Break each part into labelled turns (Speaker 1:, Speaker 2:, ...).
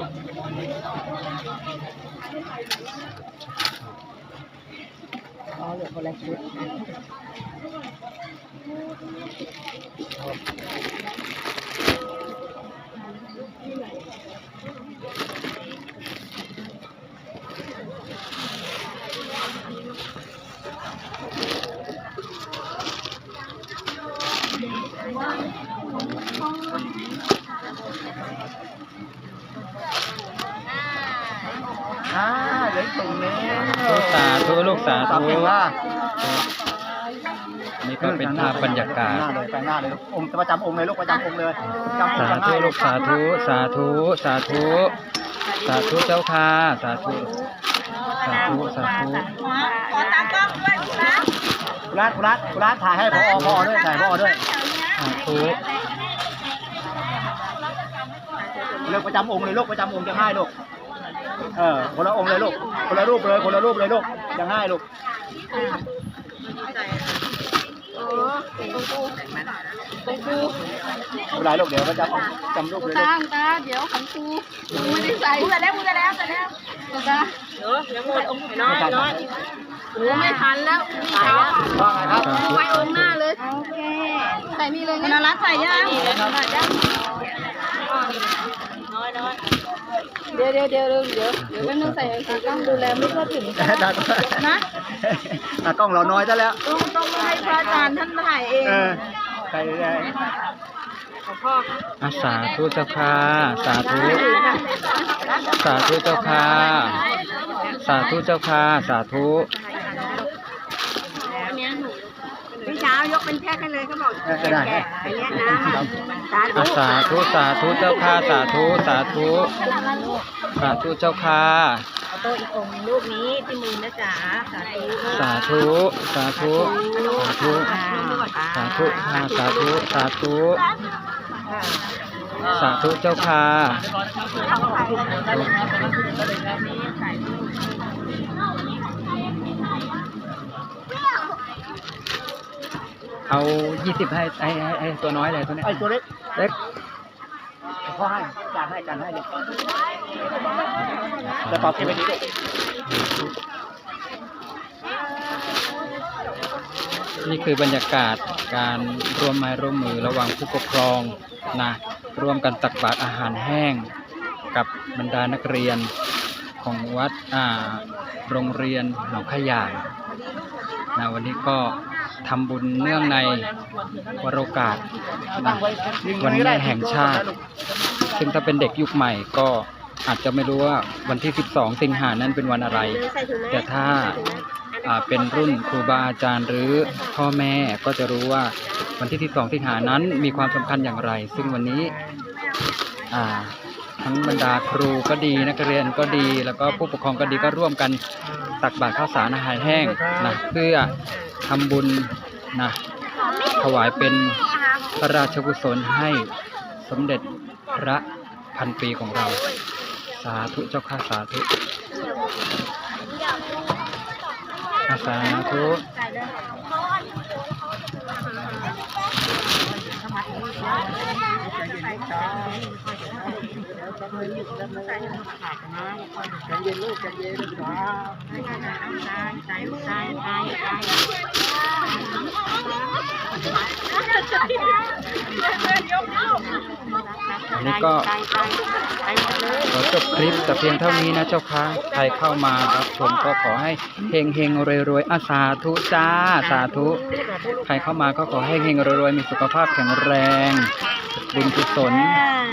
Speaker 1: อ๋อเหลือคนละชุด
Speaker 2: อ่า เหลือตรงนี้
Speaker 3: ลูกสาธุลูกสา
Speaker 2: สา
Speaker 3: ธุ
Speaker 2: เก่งว่า
Speaker 3: นี่ก็เป็นภาพบรรยากาศ
Speaker 2: หน้าเลยแปลงหน้าเลยลูกองค์ประจำองค์เลยลูกประจำองค์เลยจำองค์
Speaker 3: สา
Speaker 2: จำหน้
Speaker 3: ธุ
Speaker 2: เลย
Speaker 3: ลูกสาธุ สาธุ สาธุ สาธุเจ้าค่ะ สาธุ สาธุ สาธุ
Speaker 1: ขอตามกล้องด้วยคุณนะ
Speaker 2: คุณรัฐคุณรัฐคุณรัฐถ่ายให้พอพอด้วยถ่ายพอด้วย
Speaker 3: สาธุ
Speaker 2: เลือกประจำองค์เลยลูกประจำองค์จะง่ายลูก เออคนละองค์เลยลูก คนละรูปเลย คนละรูปเลยลูกจะง่ายลูก
Speaker 1: โอ้ตรงกูตรงกู
Speaker 2: ไม่เป็นไรลูกเดี๋ยวก็จำจำรูปเลยลูก
Speaker 1: ตางตาเดี๋ยวของกูกูไม่ได้ใส่กูจะแล้วกูจะแล้วจะแล้วตาเออยังหมดองค์น้อยน้อยโอ้ไม่ทันแล้วตายแล้ว
Speaker 2: ว่าไงครับ
Speaker 1: ไว้องค์หน้าเลย โอเค ใส่นี่เลยนะรัดใส่ยังเดี๋ยวเดี๋ยวเดี๋ยวเดี๋ยวเดี๋ยวเดี๋ยวแม่ต้องใส่ใส่กล้องดูแลไม่ทั่วถึง
Speaker 2: ตากล้อง
Speaker 1: นะ
Speaker 2: ตากล้องเราน้อยซะแล้ว
Speaker 1: ต้องต้องให้พระอาจารย์ท่านถ่ายเอง
Speaker 2: เออใครได้
Speaker 3: อาสาธุเจ้าค่ะสาธุ สาธุเจ้าค่ะสาธุเจ้าค่ะสาธุ
Speaker 1: พี่ เช้ายกเป็นแพ็คให้เลยเขาบอก
Speaker 2: เออก็ได้
Speaker 1: อันเนี้ยนะสาธุ
Speaker 3: อาสาธุสาธุเจ้าค่ะสาธุสาธุสาธุเจ้าค่ะ
Speaker 1: เอาโต๊ะอีกองค์รูปนี้ที่มือนะจ๊ะสาธุ
Speaker 3: สาธุสาธุสาธุสาธุค่ะสาธุสาธุสาธุเจ้าค่ะ เอายี่สิบให้ให้ให้ให้ตัวน้อยเลยตัวเนี้ย
Speaker 2: ไอ้ตัวเล็ก
Speaker 3: เล็ก
Speaker 2: พ่อให้จานให้จานให้ลูกจะปรับเก็บไปดีลูก
Speaker 3: นี่คือบรรยากาศการร่วมไม้ร่วมมือระหว่างผู้ปกครองนะร่วมกันตักบาตรอาหารแห้ง กับบรรดานักเรียนของวัดอ่าโรงเรียนหนองขยางนะวันนี้ก็ ทำบุญเนื่องในวโรกาสนะวันแม่แห่งชาติ ซึ่งถ้าเป็นเด็กยุคใหม่ก็อาจจะไม่รู้ว่าวันที่ 12 สิงหานั้นเป็นวันอะไร แต่ถ้าเป็นรุ่นครูบาอาจารย์หรือพ่อแม่ก็จะรู้ว่าวันที่ 12 สิงหานั้นมีความสำคัญอย่างไร ซึ่งวันนี้ทั้งบรรดาครูก็ดีนักเรียนก็ดี แล้วก็ผู้ปกครองก็ดีก็ร่วมกันตักบาตรข้าวสารอาหารแห้งนะเพื่อ ทำบุญนะถวายเป็นพระราชกุศลให้สมเด็จพระพันปีของเรา สาธุเจ้าข้าสาธุสาธุ อันนี้ก็ขอจบคลิปแต่เพียงเท่านี้นะเจ้าค่ะใครเข้ามารับชมก็ขอให้เฮงเฮงรวยรวยอาสาธุจ้าสาธุ ใครเข้ามาก็ขอให้เฮงรวยๆมีสุขภาพแข็งแรง บุญกุศล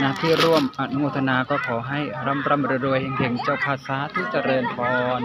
Speaker 3: นะที่ร่วมอนุโมทนาก็ขอให้ร่ำร่ำรวยเฮงเฮงๆเจ้าค่ะสาธุเจริญพร